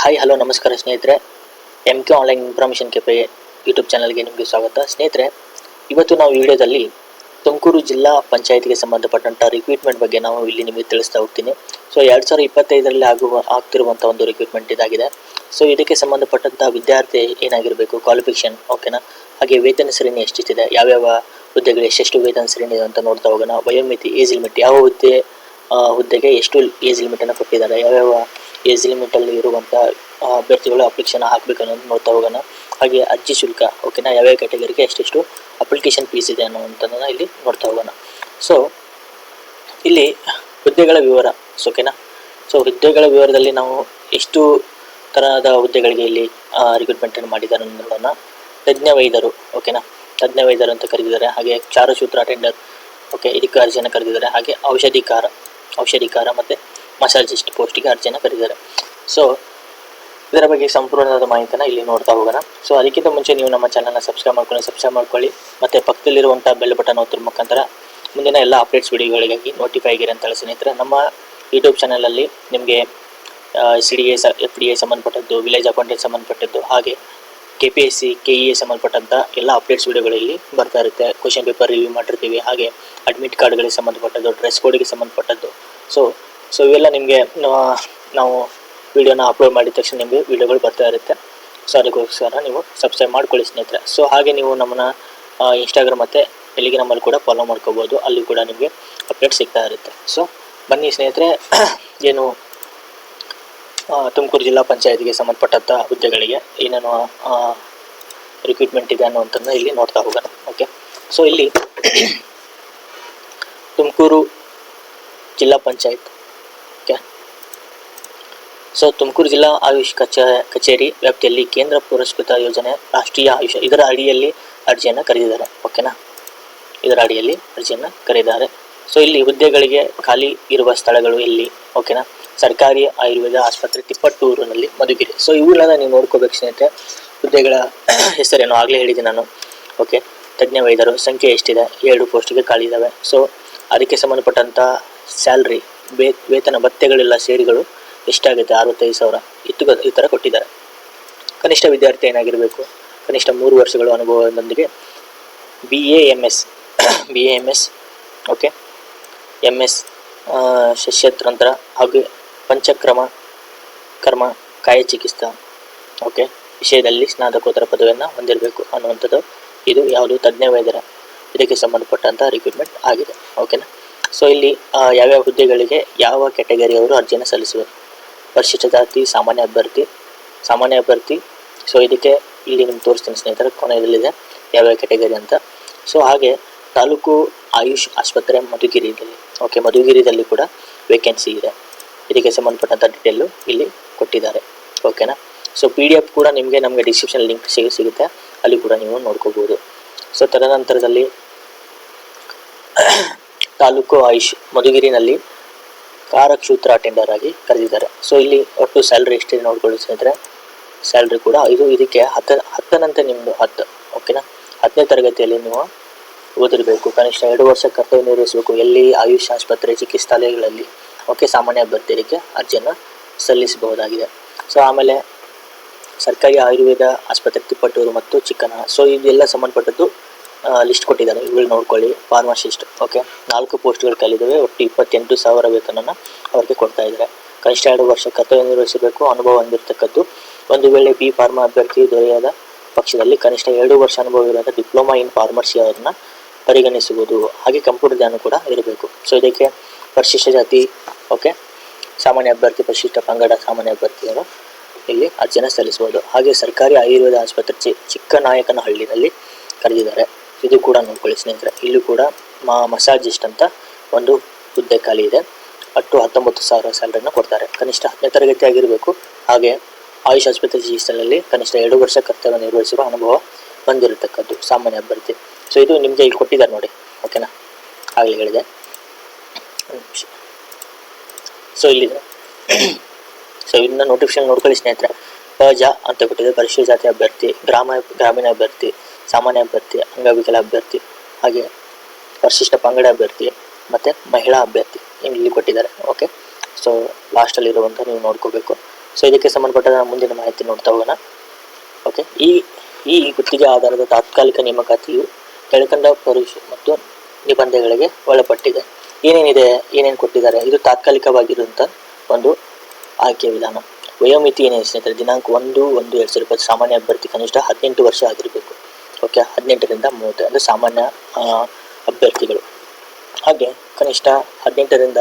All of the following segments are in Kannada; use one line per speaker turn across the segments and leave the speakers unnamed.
ಹಾಯ್ ಹಲೋ ನಮಸ್ಕಾರ ಸ್ನೇಹಿತರೆ. M K online information cafe YouTube ಚಾನಲ್ಗೆ ನಿಮಗೆ ಸ್ವಾಗತ. ಸ್ನೇಹಿತರೆ, ಇವತ್ತು ನಾವು ವಿಡಿಯೋದಲ್ಲಿ ತುಮಕೂರು ಜಿಲ್ಲಾ ಪಂಚಾಯತ್ಗೆ ಸಂಬಂಧಪಟ್ಟಂಥ ರಿಕ್ರೂಟ್ಮೆಂಟ್ ಬಗ್ಗೆ ನಾವು ಇಲ್ಲಿ ನಿಮಗೆ ತಿಳಿಸ್ತಾ ಹೋಗ್ತೀನಿ. ಸೊ ಎರಡು ಸಾವಿರದ ಇಪ್ಪತ್ತೈದರಲ್ಲಿ ಆಗುವ ಆಗ್ತಿರುವಂಥ ಒಂದು ರಿಕ್ರೂಟ್ಮೆಂಟ್ ಇದಾಗಿದೆ. ಸೊ ಇದಕ್ಕೆ ಸಂಬಂಧಪಟ್ಟಂಥ ವಿದ್ಯಾರ್ಥಿ ಏನಾಗಿರಬೇಕು? ಕ್ವಾಲಿಫಿಕೇಷನ್ ಓಕೆನಾ ಹಾಗೆ ವೇತನ ಶ್ರೇಣಿ ಎಷ್ಟಿದೆ? ಯಾವ್ಯಾವ ಹುದ್ದೆಗಳು, ಎಷ್ಟೆಷ್ಟು ವೇತನ ಶ್ರೇಣಿ ಇದೆ ಅಂತ ನೋಡ್ತಾ ಹೋಗೋಣ. ವಯೋಮಿತಿ ಏಜ್ ಲಿಮಿಟ್ ಯಾವ ಹುದ್ದೆ ಹುದ್ದೆಗೆ ಎಷ್ಟು ಏಜ್ ಲಿಮಿಟನ್ನು ಕೊಟ್ಟಿದ್ದಾರೆ? ಯಾವ್ಯಾವ ಏಜ್ ಲಿಮಿಟಲ್ಲಿ ಇರುವಂಥ ಅಭ್ಯರ್ಥಿಗಳು ಅಪ್ಲಿಕೇಶನ್ ಹಾಕಬೇಕು ಅನ್ನೋದು ನೋಡ್ತಾ ಹೋಗೋಣ. ಹಾಗೆ ಅರ್ಜಿ ಶುಲ್ಕ ಓಕೆನಾ ಯಾವ್ಯಾವ ಕ್ಯಾಟಗರಿಗೆ ಎಷ್ಟೆಷ್ಟು ಅಪ್ಲಿಕೇಶನ್ ಫೀಸ್ ಇದೆ ಅನ್ನೋವಂಥದ್ದನ್ನು ಇಲ್ಲಿ ನೋಡ್ತಾ ಹೋಗೋಣ. ಸೊ ಇಲ್ಲಿ ಹುದ್ದೆಗಳ ವಿವರ ಸೊ ಓಕೆನಾ ಸೊ ಹುದ್ದೆಗಳ ವಿವರದಲ್ಲಿ ನಾವು ಎಷ್ಟು ತರಹದ ಹುದ್ದೆಗಳಿಗೆ ಇಲ್ಲಿ ರಿಕ್ರೂಟ್ಮೆಂಟನ್ನು ಮಾಡಿದ್ದಾರೆ ನೋಡೋಣ. ತಜ್ಞ ವೈದ್ಯರು ಓಕೆನಾ ತಜ್ಞ ವೈದ್ಯರು ಅಂತ ಕರೆದಿದ್ದಾರೆ, ಹಾಗೆ ಕ್ಷಾರಸೂತ್ರ ಅಟೆಂಡರ್ ಓಕೆ ಇದಕ್ಕೆ ಅರ್ಜಿಯನ್ನು ಕರೆದಿದ್ದಾರೆ, ಹಾಗೆ ಔಷಧಿಕಾರ ಔಷಧಿಕಾರ ಮತ್ತು ಮಸಾಜಿಸ್ಟ್ ಪೋಸ್ಟಿಗೆ ಅರ್ಜಿಯನ್ನು ಕರೆದಿದ್ದಾರೆ ಸೊ ಇದರ ಬಗ್ಗೆ ಸಂಪೂರ್ಣವಾದ ಮಾಹಿತಿನ ಇಲ್ಲಿ ನೋಡ್ತಾ ಹೋಗೋಣ. ಸೊ ಅದಕ್ಕಿಂತ ಮುಂಚೆ ನೀವು ನಮ್ಮ ಚಾನಲ್ನ ಸಬ್ಸ್ಕ್ರೈಬ್ ಮಾಡ್ಕೊಂಡು ಸಬ್ಸ್ಕ್ರೈಬ್ ಮಾಡ್ಕೊಳ್ಳಿ. ಮತ್ತು ಪಕ್ಕದಲ್ಲಿರುವಂಥ ಬೆಲ್ ಬಟನ್ ಒತ್ತಿರ ಮುಖಾಂತರ ಮುಂದಿನ ಎಲ್ಲ ಅಪ್ಡೇಟ್ಸ್ ವಿಡಿಯೋಗಳಿಗಾಗಿ ನೋಟಿಫೈ ಆಗಿರಿ ಅಂತ ಹೇಳಿ ಸ್ನೇಹಿತರೆ. ನಮ್ಮ ಯೂಟ್ಯೂಬ್ ಚಾನಲಲ್ಲಿ ನಿಮಗೆ ಸಿ ಡಿ ಎ ಸ ಎಫ್ ಡಿ ಎ ಸಂಬಂಧಪಟ್ಟದ್ದು ವಿಲೇಜ್ ಅಕೌಂಟೆಂಟ್ ಸಂಬಂಧಪಟ್ಟದ್ದು, ಹಾಗೆ K P S C K E A ಸಂಬಂಧಪಟ್ಟಂಥ ಎಲ್ಲ ಅಪ್ಡೇಟ್ಸ್ ವಿಡಿಯೋಗಳಲ್ಲಿ ಬರ್ತಾ ಇರುತ್ತೆ. ಕ್ವಶನ್ ಪೇಪರ್ ರಿವ್ಯೂ ಮಾಡಿರ್ತೀವಿ. ಹಾಗೆ ಅಡ್ಮಿಟ್ ಕಾರ್ಡ್ಗಳಿಗೆ ಸಂಬಂಧಪಟ್ಟದ್ದು ಡ್ರೆಸ್ ಕೋಡಿಗೆ ಸಂಬಂಧಪಟ್ಟದ್ದು. ಸೊ ಸೊ ಇವೆಲ್ಲ ನಿಮಗೆ ನಾವು ವಿಡಿಯೋನ ಅಪ್ಲೋಡ್ ಮಾಡಿದ ತಕ್ಷಣ ನಿಮಗೆ ವಿಡಿಯೋಗಳು ಬರ್ತಾ ಇರುತ್ತೆ. ಸೊ ಅದಕ್ಕೋಸ್ಕರ ನೀವು ಸಬ್ಸ್ಕ್ರೈಬ್ ಮಾಡ್ಕೊಳ್ಳಿ ಸ್ನೇಹಿತರೆ. ಸೊ ಹಾಗೆ ನೀವು ನಮ್ಮನ್ನ ಇನ್ಸ್ಟಾಗ್ರಾಮ್ ಮತ್ತು ಟೆಲಿಗ್ರಾಮಲ್ಲಿ ಕೂಡ ಫಾಲೋ ಮಾಡ್ಕೋಬೋದು. ಅಲ್ಲಿ ಕೂಡ ನಿಮಗೆ ಅಪ್ಡೇಟ್ ಸಿಗ್ತಾ ಇರುತ್ತೆ. ಸೊ ಬನ್ನಿ ಸ್ನೇಹಿತರೆ. ಏನು ತುಮಕೂರು ಜಿಲ್ಲಾ ಪಂಚಾಯತ್ಗೆ ಸಂಬಂಧಪಟ್ಟಂಥ ಹುದ್ದೆಗಳಿಗೆ ಏನೇನು ರಿಕ್ರೂಟ್ಮೆಂಟ್ ಇದೆ ಅನ್ನೋಂಥದ್ದನ್ನ ಇಲ್ಲಿ ನೋಡ್ತಾ ಹೋಗೋಣ. ಓಕೆ ಸೊ ಇಲ್ಲಿ ತುಮಕೂರು ಜಿಲ್ಲಾ ಪಂಚಾಯತ್ ಸೊ ತುಮಕೂರು ಜಿಲ್ಲಾ ಆಯುಷ್ ಕಚೇರಿ ಕಚೇರಿ ವ್ಯಾಪ್ತಿಯಲ್ಲಿ ಕೇಂದ್ರ ಪುರಸ್ಕೃತ ಯೋಜನೆ ರಾಷ್ಟ್ರೀಯ ಆಯುಷ್ ಇದರ ಅಡಿಯಲ್ಲಿ ಅರ್ಜಿಯನ್ನು ಕರೆದಿದ್ದಾರೆ. ಓಕೆನಾ? ಇದರ ಅಡಿಯಲ್ಲಿ ಅರ್ಜಿಯನ್ನು ಕರೆದಿದ್ದಾರೆ. ಸೊ ಇಲ್ಲಿ ಹುದ್ದೆಗಳಿಗೆ ಖಾಲಿ ಇರುವ ಸ್ಥಳಗಳು ಇಲ್ಲಿ ಓಕೆನಾ? ಸರ್ಕಾರಿ ಆಯುರ್ವೇದ ಆಸ್ಪತ್ರೆ ತಿಪ್ಪಟ್ಟೂರಿನಲ್ಲಿ ಮಧುಗಿರಿ. ಸೊ ಇವುಗಳನ್ನ ನೀವು ನೋಡ್ಕೋಬೇಕು ಸ್ನೇಹಿತರೆ. ಹುದ್ದೆಗಳ ಹೆಸರೇನು? ಆಗಲೇ ಹೇಳಿದೆ ನಾನು. ಓಕೆ? ತಜ್ಞ ವೈದ್ಯರು, ಸಂಖ್ಯೆ ಎಷ್ಟಿದೆ? ಎರಡು ಪೋಸ್ಟ್ಗೆ ಖಾಲಿ ಇದ್ದಾವೆ ಸೊ ಅದಕ್ಕೆ ಸಂಬಂಧಪಟ್ಟಂಥ ಸ್ಯಾಲ್ರಿ ವೇತನ ಭತ್ಯೆಗಳೆಲ್ಲ ಸೇರಿಗಳು ಎಷ್ಟಾಗುತ್ತೆ ಅರವತ್ತೈದು ಸಾವಿರ. ಇತ್ತು ಈ ಥರ ಕೊಟ್ಟಿದ್ದಾರೆ. ಕನಿಷ್ಠ ವಿದ್ಯಾರ್ಥಿ ಏನಾಗಿರಬೇಕು? ಕನಿಷ್ಠ ಮೂರು ವರ್ಷಗಳ ಅನುಭವದೊಂದಿಗೆ B A M S B A M S okay M S ಶಸ್ಯತಂತ್ರ ಹಾಗೂ ಪಂಚಕ್ರಮ, ಕರ್ಮ ಕಾಯ ಚಿಕಿತ್ಸಾ ಓಕೆ ವಿಷಯದಲ್ಲಿ ಸ್ನಾತಕೋತ್ತರ ಪದವಿಯನ್ನು ಹೊಂದಿರಬೇಕು ಅನ್ನುವಂಥದ್ದು. ಇದು ಯಾವುದು ತಜ್ಞ ವೈದ್ಯರ ಇದಕ್ಕೆ ಸಂಬಂಧಪಟ್ಟಂಥ ರಿಕ್ರೂಟ್ಮೆಂಟ್ ಆಗಿದೆ ಓಕೆನಾ ಸೊ ಇಲ್ಲಿ ಯಾವ್ಯಾವ ಹುದ್ದೆಗಳಿಗೆ ಯಾವ ಕ್ಯಾಟಗರಿಯವರು ಅರ್ಜಿಯನ್ನು ಸಲ್ಲಿಸಬೇಕು ಪರಿಶಿಷ್ಟ ಜಾತಿ ಸಾಮಾನ್ಯ ಅಭ್ಯರ್ಥಿ ಸಾಮಾನ್ಯ ಅಭ್ಯರ್ಥಿ. ಸೊ ಇದಕ್ಕೆ ಇಲ್ಲಿ ನಿಮ್ಗೆ ತೋರಿಸ್ತೀನಿ ಸ್ನೇಹಿತರೆ, ಕೊನೆಯದಲ್ಲಿದೆ ಯಾವ್ಯಾವ ಕ್ಯಾಟಗರಿ ಅಂತ. ಸೊ ಹಾಗೆ ತಾಲೂಕು ಆಯುಷ್ ಆಸ್ಪತ್ರೆ ಮಧುಗಿರಿಯಲ್ಲಿ ಓಕೆ ಮಧುಗಿರಿದಲ್ಲಿ ಕೂಡ ವೇಕೆನ್ಸಿ ಇದೆ. ಇದಕ್ಕೆ ಸಂಬಂಧಪಟ್ಟಂಥ ಡೀಟೇಲು ಇಲ್ಲಿ ಕೊಟ್ಟಿದ್ದಾರೆ ಓಕೆನಾ ಸೊ ಪಿ ಡಿ ಎಫ್ ಕೂಡ ನಿಮಗೆ ನಮಗೆ ಡಿಸ್ಕ್ರಿಪ್ಷನ್ ಲಿಂಕ್ ಸಿಗ ಸಿಗುತ್ತೆ, ಅಲ್ಲಿ ಕೂಡ ನೀವು ನೋಡ್ಕೋಬೋದು. ಸೊ ತದನಂತರದಲ್ಲಿ ತಾಲೂಕು ಆಯುಷ್ ಮಧುಗಿರಿನಲ್ಲಿ ಕಾರಕ್ಷೂತ್ರ ಅಟೆಂಡರ್ ಆಗಿ ಕರೆದಿದ್ದಾರೆ. ಸೊ ಇಲ್ಲಿ ಒಟ್ಟು ಸ್ಯಾಲ್ರಿ ಎಷ್ಟಿದೆ ನೋಡ್ಕೊಳ್ಳಿ ಸ್ನೇಹಿತರೆ ಸ್ಯಾಲ್ರಿ ಕೂಡ ಇದು ಇದಕ್ಕೆ ಹತ್ತ, ಹತ್ತನಂತೆ ನಿಮ್ಮದು ಹತ್ತು ಓಕೆನಾ ಹತ್ತನೇ ತರಗತಿಯಲ್ಲಿ ನೀವು ಓದಿರಬೇಕು. ಕನಿಷ್ಠ ಎರಡು ವರ್ಷ ಕರ್ತವ್ಯ ನಿರ್ವಹಿಸಬೇಕು. ಎಲ್ಲಿ ಆಯುಷ್ ಆಸ್ಪತ್ರೆ, ಚಿಕಿತ್ಸಾಲಯಗಳಲ್ಲಿ ಓಕೆ ಸಾಮಾನ್ಯ ಅಭ್ಯರ್ಥಿಗಳಿಗೆ ಅರ್ಜಿಯನ್ನು ಸಲ್ಲಿಸಬಹುದಾಗಿದೆ. ಸೊ ಆಮೇಲೆ ಸರ್ಕಾರಿ ಆಯುರ್ವೇದ ಆಸ್ಪತ್ರೆ ತಿಪ್ಪಟ್ಟೂರು ಮತ್ತು ಚಿಕ್ಕನ ಸೊ ಇದೆಲ್ಲ ಸಂಬಂಧಪಟ್ಟದ್ದು ಲಿಸ್ಟ್ ಕೊಟ್ಟಿದ್ದಾರೆ. ಇವುಗಳು ನೋಡ್ಕೊಳ್ಳಿ. ಫಾರ್ಮಸಿಸ್ಟ್ ಓಕೆ ನಾಲ್ಕು ಪೋಸ್ಟ್ಗಳು ಕಲಿದಿವೆ. ಒಟ್ಟು ಇಪ್ಪತ್ತೆಂಟು ಸಾವಿರ ವೇತನನ ಅವ್ರಿಗೆ ಕೊಡ್ತಾ ಇದ್ದಾರೆ. ಕನಿಷ್ಠ ಎರಡು ವರ್ಷ ಕರ್ತವ್ಯ ನಿರ್ವಹಿಸಬೇಕು. ಅನುಭವ ಹೊಂದಿರತಕ್ಕದ್ದು. ಒಂದು ವೇಳೆ ಬಿ ಫಾರ್ಮಾ ಅಭ್ಯರ್ಥಿ ದೊರೆಯದ ಪಕ್ಷದಲ್ಲಿ ಕನಿಷ್ಠ ಎರಡು ವರ್ಷ ಅನುಭವ ಇರುವಂತಹ ಡಿಪ್ಲೊಮಾ ಇನ್ ಫಾರ್ಮಸಿ ಅವರನ್ನ ಪರಿಗಣಿಸುವುದು. ಹಾಗೆ ಕಂಪ್ಯೂಟರ್ ಜ್ಞಾನ ಕೂಡ ಇರಬೇಕು. ಸೊ ಇದಕ್ಕೆ ಪರಿಶಿಷ್ಟ ಜಾತಿ ಓಕೆ ಸಾಮಾನ್ಯ ಅಭ್ಯರ್ಥಿ ಪರಿಶಿಷ್ಟ ಪಂಗಡ ಸಾಮಾನ್ಯ ಅಭ್ಯರ್ಥಿಯನ್ನು ಇಲ್ಲಿ ಅರ್ಜಿಯನ್ನು ಸಲ್ಲಿಸಬಹುದು ಹಾಗೆ ಸರ್ಕಾರಿ ಆಯುರ್ವೇದ ಆಸ್ಪತ್ರೆ ಚಿಕ್ಕನಾಯಕನಹಳ್ಳಿನಲ್ಲಿ ಕರೆದಿದ್ದಾರೆ. ಇದು ಕೂಡ ನೋಡ್ಕೊಳ್ಳಿ ಸ್ನೇಹಿತರೆ. ಇಲ್ಲೂ ಕೂಡ ಮಾ ಮಸಾಜಿಸ್ಟ್ ಅಂತ ಒಂದು ಹುದ್ದೆ ಖಾಲಿ ಇದೆ. ಅಟ್ಟು ಹತ್ತೊಂಬತ್ತು ಸಾವಿರ ಸ್ಯಾಲ್ರಿನ ಕೊಡ್ತಾರೆ. ಕನಿಷ್ಠ ಹತ್ತನೇ ತರಗತಿ ಆಗಿರಬೇಕು. ಹಾಗೆ ಆಯುಷ್ ಆಸ್ಪತ್ರೆ ಚಿಕಿತ್ಸೆಯಲ್ಲಿ ಕನಿಷ್ಠ ಎರಡು ವರ್ಷ ಕರ್ತವ್ಯ ನಿರ್ವಹಿಸಿರುವ ಅನುಭವ ಬಂದಿರತಕ್ಕದ್ದು ಸಾಮಾನ್ಯ ಅಭ್ಯರ್ಥಿ. ಸೊ ಇದು ನಿಮಗೆ ಇಲ್ಲಿ ಕೊಟ್ಟಿದ್ದಾರೆ ನೋಡಿ. ಓಕೆನಾ ಆಗಲೇ ಹೇಳಿದೆ. ಸೊ ಇಲ್ಲಿದೆ. ಸೊ ಇದನ್ನ ನೋಟಿಫಿಕೇಶನ್ ನೋಡ್ಕೊಳ್ಳಿ ಸ್ನೇಹಿತರೆ. ಪಜಾ ಅಂತ ಕೊಟ್ಟಿದೆ. ಪರಿಶಿಷ್ಟ ಜಾತಿ ಅಭ್ಯರ್ಥಿ, ಗ್ರಾಮ, ಗ್ರಾಮೀಣ ಅಭ್ಯರ್ಥಿ ಸಾಮಾನ್ಯ ಅಭ್ಯರ್ಥಿ, ಅಂಗವಿಕಲ ಅಭ್ಯರ್ಥಿ, ಹಾಗೆ ಪರಿಶಿಷ್ಟ ಪಂಗಡ ಅಭ್ಯರ್ಥಿ ಮತ್ತು ಮಹಿಳಾ ಅಭ್ಯರ್ಥಿ ಇಲ್ಲಿ ಕೊಟ್ಟಿದ್ದಾರೆ. ಓಕೆ ಸೊ ಲಾಸ್ಟಲ್ಲಿರುವಂಥ ನೀವು ನೋಡ್ಕೋಬೇಕು. ಸೊ ಇದಕ್ಕೆ ಸಂಬಂಧಪಟ್ಟ ಮುಂದಿನ ಮಾಹಿತಿ ನೋಡ್ತಾ ಹೋಗೋಣ. ಓಕೆ ಈ ಈ ಗುತ್ತಿಗೆ ಆಧಾರದ ತಾತ್ಕಾಲಿಕ ನೇಮಕಾತಿಯು ಕೆಳಕಂಡ ಪರೀಕ್ಷ ಮತ್ತು ನಿಬಂಧನೆಗಳಿಗೆ ಒಳಪಟ್ಟಿದೆ. ಏನೇನಿದೆ, ಏನೇನು ಕೊಟ್ಟಿದ್ದಾರೆ? ಇದು ತಾತ್ಕಾಲಿಕವಾಗಿರುವಂಥ ಒಂದು ಆಯ್ಕೆ ವಿಧಾನ. ವಯೋಮಿತಿ ಏನೇ ಸ್ನೇಹಿತರೆ? ದಿನಾಂಕ ಒಂದು ಒಂದು, ಎರಡು ಸಾವಿರ ಇಪ್ಪತ್ತು ಸಾಮಾನ್ಯ ಅಭ್ಯರ್ಥಿ ಕನಿಷ್ಠ ಹದಿನೆಂಟು ವರ್ಷ ಆಗಿರಬೇಕು. ಓಕೆ ಹದಿನೆಂಟರಿಂದ ಮೂವತ್ತು ಅಂದರೆ ಸಾಮಾನ್ಯ ಅಭ್ಯರ್ಥಿಗಳು. ಹಾಗೆ ಕನಿಷ್ಠ ಹದಿನೆಂಟರಿಂದ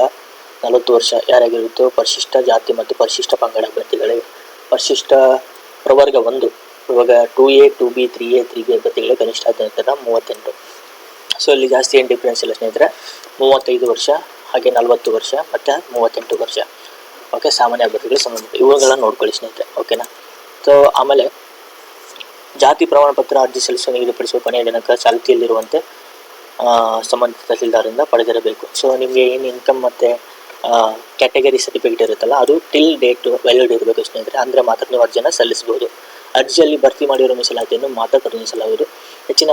ನಲವತ್ತು ವರ್ಷ ಯಾರಾಗಿರುತ್ತೋ ಪರಿಶಿಷ್ಟ ಜಾತಿ ಮತ್ತು ಪರಿಶಿಷ್ಟ ಪಂಗಡ ಅಭ್ಯರ್ಥಿಗಳಿಗೆ ಪರಿಶಿಷ್ಟ ಪ್ರವರ್ಗ ಒಂದು, ಇವಾಗ two A two B three A three B ಅಭ್ಯರ್ಥಿಗಳಿಗೆ ಕನಿಷ್ಠ ಹದಿನೆಂಟರಿಂದ ಮೂವತ್ತೆಂಟು. ಸೊ ಇಲ್ಲಿ ಜಾಸ್ತಿ ಏನು ಡಿಫ್ರೆನ್ಸ್ ಇಲ್ಲ ಸ್ನೇಹಿತರೆ, ಮೂವತ್ತೈದು ವರ್ಷ, ಹಾಗೆ ನಲವತ್ತು ವರ್ಷ, ಮತ್ತು ಮೂವತ್ತೆಂಟು ವರ್ಷ. ಓಕೆ ಸಾಮಾನ್ಯ ಅಭ್ಯರ್ಥಿಗಳಿಗೆ ಸಂಬಂಧ ಇವುಗಳನ್ನ ನೋಡ್ಕೊಳ್ಳಿ ಸ್ನೇಹಿತರೆ ಓಕೆನಾ ಸೊ ಆಮೇಲೆ ಜಾತಿ ಪ್ರಮಾಣ ಪತ್ರ ಅರ್ಜಿ ಸಲ್ಲಿಸುವ ನಿಗದಿಪಡಿಸುವ ಕೊನೆಯ ದಿನಾಂಕ ಚಾಲ್ತಿಯಲ್ಲಿರುವಂತೆ ಸಂಬಂಧಿತ ತಹಸೀಲ್ದಾರಿಂದ ಪಡೆದಿರಬೇಕು. ಸೊ ನಿಮಗೆ ಏನು ಇನ್ಕಮ್ ಮತ್ತು ಕ್ಯಾಟಗರಿ ಸರ್ಟಿಫಿಕೇಟ್ ಇರುತ್ತಲ್ಲ, ಅದು ಟಿಲ್ ಡೇಟ್ ವ್ಯಾಲಿಡ್ ಇರಬೇಕು ಸ್ನೇಹಿತರೆ. ಅಂದರೆ ಮಾತ್ರ ನೀವು ಅರ್ಜಿಯನ್ನು ಸಲ್ಲಿಸಬಹುದು. ಅರ್ಜಿಯಲ್ಲಿ ಭರ್ತಿ ಮಾಡಿರುವ ಮೀಸಲಾತಿಯನ್ನು ಮಾತ್ರ ಪರಿಗಣಿಸಲಾಗುವುದು. ಹೆಚ್ಚಿನ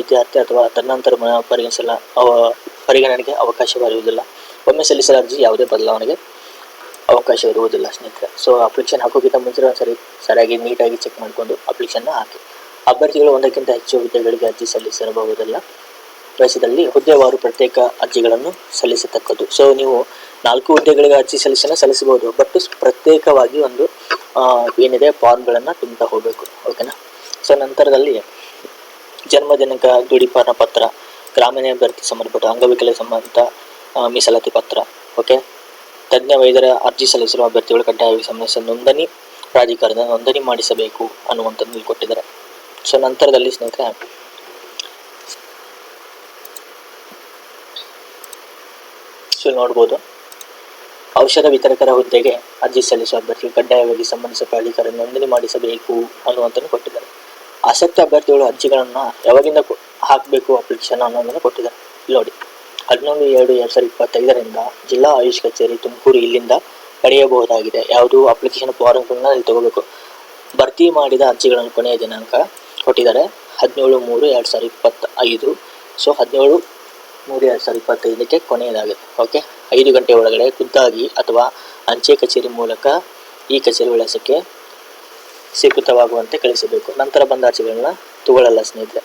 ವಿದ್ಯಾರ್ಥಿ ಅಥವಾ ತನ್ನಂತರ ಪರಿಗಣಿಸಲ ಪರಿಗಣನೆಗೆ ಅವಕಾಶವಿರುವುದಿಲ್ಲ. ಒಮ್ಮೆ ಸಲ್ಲಿಸಿದ ಅರ್ಜಿ ಯಾವುದೇ ಬದಲಾವಣೆಗೆ ಅವಕಾಶ ಇರುವುದಿಲ್ಲ ಸ್ನೇಹಿತರೆ. ಸೊ ಅಪ್ಲಿಕೇಶನ್ ಹಾಕೋಕ್ಕಿಂತ ಮುಂಚೆ ಒಂದು ಸರಿ ಸರಿಯಾಗಿ ನೀಟಾಗಿ ಚೆಕ್ ಮಾಡಿಕೊಂಡು ಅಪ್ಲಿಕೇಶನ್ನ ಹಾಕಿ. ಅಭ್ಯರ್ಥಿಗಳು ಒಂದಕ್ಕಿಂತ ಹೆಚ್ಚು ಹುದ್ದೆಗಳಿಗೆ ಅರ್ಜಿ ಸಲ್ಲಿಸಿರಬಹುದಲ್ಲ ವಯಸ್ಸಿನಲ್ಲಿ ಹುದ್ದೆವಾರು ಪ್ರತ್ಯೇಕ ಅರ್ಜಿಗಳನ್ನು ಸಲ್ಲಿಸತಕ್ಕದ್ದು. ಸೊ ನೀವು ನಾಲ್ಕು ಹುದ್ದೆಗಳಿಗೆ ಅರ್ಜಿ ಸಲ್ಲಿಸನ ಸಲ್ಲಿಸಬಹುದು. ಬಟ್ ಪ್ರತ್ಯೇಕವಾಗಿ ಒಂದು ಏನಿದೆ, ಫಾರ್ಮ್ಗಳನ್ನು ತುಂಬುತ್ತಾ ಹೋಗಬೇಕು. ಓಕೆನಾ ಸೊ ನಂತರದಲ್ಲಿ ಜನ್ಮ ದಿನಾಂಕ ಪತ್ರ ಗ್ರಾಮೀಣ ಅಭ್ಯರ್ಥಿ ಸಂಬಂಧಪಟ್ಟ ಅಂಗವಿಕಲ ಸಂಬಂಧ ಮೀಸಲಾತಿ ಪತ್ರ. ಓಕೆ ತಜ್ಞ ವೈದ್ಯರ ಅರ್ಜಿ ಸಲ್ಲಿಸಿರುವ ಅಭ್ಯರ್ಥಿಗಳು ಕಡ್ಡಾಯವಾಗಿ ಸಂಬಂಧಿಸಿದ ನೋಂದಣಿ ಪ್ರಾಧಿಕಾರದ ನೋಂದಣಿ ಮಾಡಿಸಬೇಕು ಅನ್ನುವಂಥದ್ದು ಕೊಟ್ಟಿದ್ದಾರೆ. ಸೊ ನಂತರದಲ್ಲಿ ಸ್ನೇಹಿತರೆ ಸೊ ನೋಡ್ಬೋದು. ಔಷಧ ವಿತರಕರ ಹುದ್ದೆಗೆ ಅರ್ಜಿ ಸಲ್ಲಿಸುವ ಅಭ್ಯರ್ಥಿಗಳು ಕಡ್ಡಾಯವಾಗಿ ಸಂಬಂಧಿಸಿದ ಪ್ರಾಧಿಕಾರ ನೋಂದಣಿ ಮಾಡಿಸಬೇಕು ಅನ್ನುವಂಥದ್ದು ಕೊಟ್ಟಿದ್ದಾರೆ. ಆಸಕ್ತ ಅಭ್ಯರ್ಥಿಗಳು ಅರ್ಜಿಗಳನ್ನು ಯಾವಾಗಿಂದ ಹಾಕಬೇಕು ಅಪ್ಲಿಕೇಶನ್ ಅನ್ನೋದನ್ನು ಕೊಟ್ಟಿದ್ದಾರೆ. ನೋಡಿ. ಹದಿನೊಂದು ಎರಡು ಎರಡು ಸಾವಿರದ ಇಪ್ಪತ್ತೈದರಿಂದ ಜಿಲ್ಲಾ ಆಯುಷ್ ಕಚೇರಿ ತುಮಕೂರು ಇಲ್ಲಿಂದ ಪಡೆಯಬಹುದಾಗಿದೆ. ಯಾವುದು ಅಪ್ಲಿಕೇಶನ್ ಫಾರ್ಮ್ಗಳನ್ನ ಇಲ್ಲಿ ತಗೋಬೇಕು. ಭರ್ತಿ ಮಾಡಿದ ಅರ್ಜಿಗಳನ್ನು ಕೊನೆಯ ದಿನಾಂಕ ಕೊಟ್ಟಿದ್ದಾರೆ. ಹದಿನೇಳು ಮೂರು ಎರಡು ಸಾವಿರದ ಇಪ್ಪತ್ತೈದು. ಸೊ ಹದಿನೇಳು ಮೂರು ಎರಡು ಸಾವಿರದ ಇಪ್ಪತ್ತೈದಕ್ಕೆ ಕೊನೆಯದಾಗಿದೆ ಓಕೆ ಐದು ಗಂಟೆ ಒಳಗಡೆ ಖುದ್ದಾಗಿ ಅಥವಾ ಅಂಚೆ ಕಚೇರಿ ಮೂಲಕ ಈ ಕಚೇರಿ ವಿಳಾಸಕ್ಕೆ ಸ್ವೀಕೃತವಾಗುವಂತೆ ಕಳಿಸಬೇಕು. ನಂತರ ಬಂದ ಅರ್ಜಿಗಳನ್ನ ತಗೊಳ್ಳಲ್ಲ ಸ್ನೇಹಿತರೆ.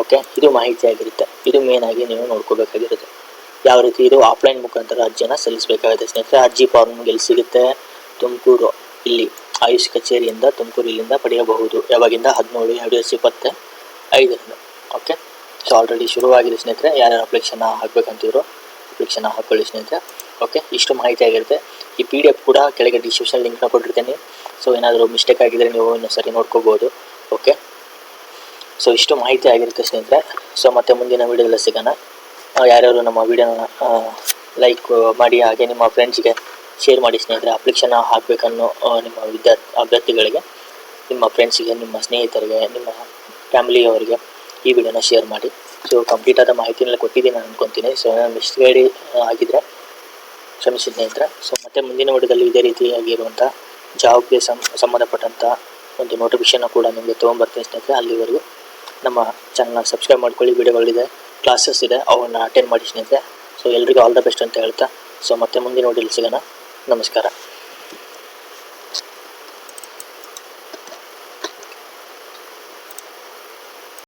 ಓಕೆ, ಇದು ಮಾಹಿತಿ ಆಗಿರುತ್ತೆ. ಇದು ಮೇನ್ ಆಗಿ ನೀವು ನೋಡ್ಕೋಬೇಕಾಗಿರುತ್ತೆ. ಯಾವ ರೀತಿ ಇದು ಆಫ್ಲೈನ್ ಮುಖಾಂತರ ಅರ್ಜಿಯನ್ನು ಸಲ್ಲಿಸಬೇಕಾಗುತ್ತೆ? ಸ್ನೇಹಿತರೆ, ಅರ್ಜಿ ಫಾರ್ಮ್ ಎಲ್ಲಿ ಸಿಗುತ್ತೆ? ತುಮಕೂರು ಇಲ್ಲಿ ಆಯುಷ್ ಕಚೇರಿಯಿಂದ ತುಮಕೂರು ಇಲ್ಲಿಂದ ಪಡೆಯಬಹುದು. ಯಾವಾಗಿಂದ? ಹದಿನೇಳು, ಎರಡು ಸಾವಿರದ ಇಪ್ಪತ್ತೆ ಐದರಿಂದ ಓಕೆ? ಸೊ ಆಲ್ರೆಡಿ ಶುರುವಾಗಿದೆ ಸ್ನೇಹಿತರೆ. ಯಾರ್ಯಾರು ಅಪ್ಲಿಕೇಶನ್ ಹಾಕ್ಬೇಕಂತಿದ್ರು ಅಪ್ಲಿಕೇಶನ್ ಹಾಕೊಳ್ಳಿ ಸ್ನೇಹಿತರೆ. ಓಕೆ? ಇಷ್ಟು ಮಾಹಿತಿ ಆಗಿರುತ್ತೆ. ಈ ಪಿ ಡಿ ಎಫ್ ಕೂಡ ಕೆಳಗೆ ಡಿಸ್ಕ್ರಿಪ್ಷನ್ ಲಿಂಕ್ನ ಕೊಟ್ಟಿರ್ತೇನೆ. ಸೊ ಏನಾದರೂ ಮಿಸ್ಟೇಕ್ ಆಗಿದ್ದರೆ ನೀವು ಇನ್ನೊಂದು ಸರಿ ನೋಡ್ಕೋಬೋದು. ಓಕೆ? ಸೊ ಇಷ್ಟು ಮಾಹಿತಿ ಆಗಿರುತ್ತೆ ಸ್ನೇಹಿತರೆ. ಸೊ ಮತ್ತೆ ಮುಂದಿನ ವೀಡಿಯೋದಲ್ಲಿ ಸಿಗೋಣ. ಯಾರ್ಯಾರು ನಮ್ಮ ವೀಡಿಯೋನ ಲೈಕ್ ಮಾಡಿ, ಹಾಗೆ ನಿಮ್ಮ ಫ್ರೆಂಡ್ಸ್ಗೆ ಶೇರ್ ಮಾಡಿ ಸ್ನೇಹಿತರೆ ಅಪ್ಲಿಕೇಶನ್ ಹಾಕಬೇಕನ್ನೋ ನಿಮ್ಮ ವಿದ್ಯಾರ್ಥಿ ಅಭ್ಯರ್ಥಿಗಳಿಗೆ, ನಿಮ್ಮ ಫ್ರೆಂಡ್ಸಿಗೆ ನಿಮ್ಮ ಸ್ನೇಹಿತರಿಗೆ, ನಿಮ್ಮ ಫ್ಯಾಮಿಲಿಯವರಿಗೆ ಈ ವಿಡಿಯೋನ ಶೇರ್ ಮಾಡಿ. ಸೊ ಕಂಪ್ಲೀಟ್ ಆದ ಮಾಹಿತಿನೆಲ್ಲ ಕೊಟ್ಟಿದ್ದೀನಿ ನಾನು ಅನ್ಕೊತೀನಿ. ಸೊ ನಾನು ಮಿಸ್ಗೈಡ್ ಆಗಿದ್ದರೆ ಕ್ಷಮಿಸಿ ಸ್ನೇಹಿತರೆ. ಸೊ ಮತ್ತೆ ಮುಂದಿನ ವಿಡಿಯೋದಲ್ಲಿ ಇದೇ ರೀತಿಯಾಗಿರುವಂಥ ಜಾಬ್ಗೆ ಸಂಬಂಧಪಟ್ಟಂಥ ಒಂದು ನೋಟಿಫಿಕೇಶನ್ ಕೂಡ ನಿಮಗೆ ತೊಗೊಂಬರ್ತೀನಿ ಸ್ನೇಹಿತರೆ, ಅಲ್ಲಿವರೆಗೂ. ನಮ್ಮ ಚಾನಲ್ನ ಸಬ್ಸ್ಕ್ರೈಬ್ ಮಾಡ್ಕೊಳ್ಳಿ ವಿಡಿಯೋಗಳಿದೆ ಕ್ಲಾಸಸ್ ಇದೆ, ಅವನ್ನ ಅಟೆಂಡ್ ಮಾಡಿ ಸ್ನೇಹಿತರೆ. ಸೊ ಎಲ್ರಿಗೂ ಆಲ್ ದ ಬೆಸ್ಟ್ ಅಂತ ಹೇಳ್ತಾ. ಸೊ ಮತ್ತೆ ಮುಂದಿನ ನೋಡಿ ಸಿಗೋಣ. ನಮಸ್ಕಾರ.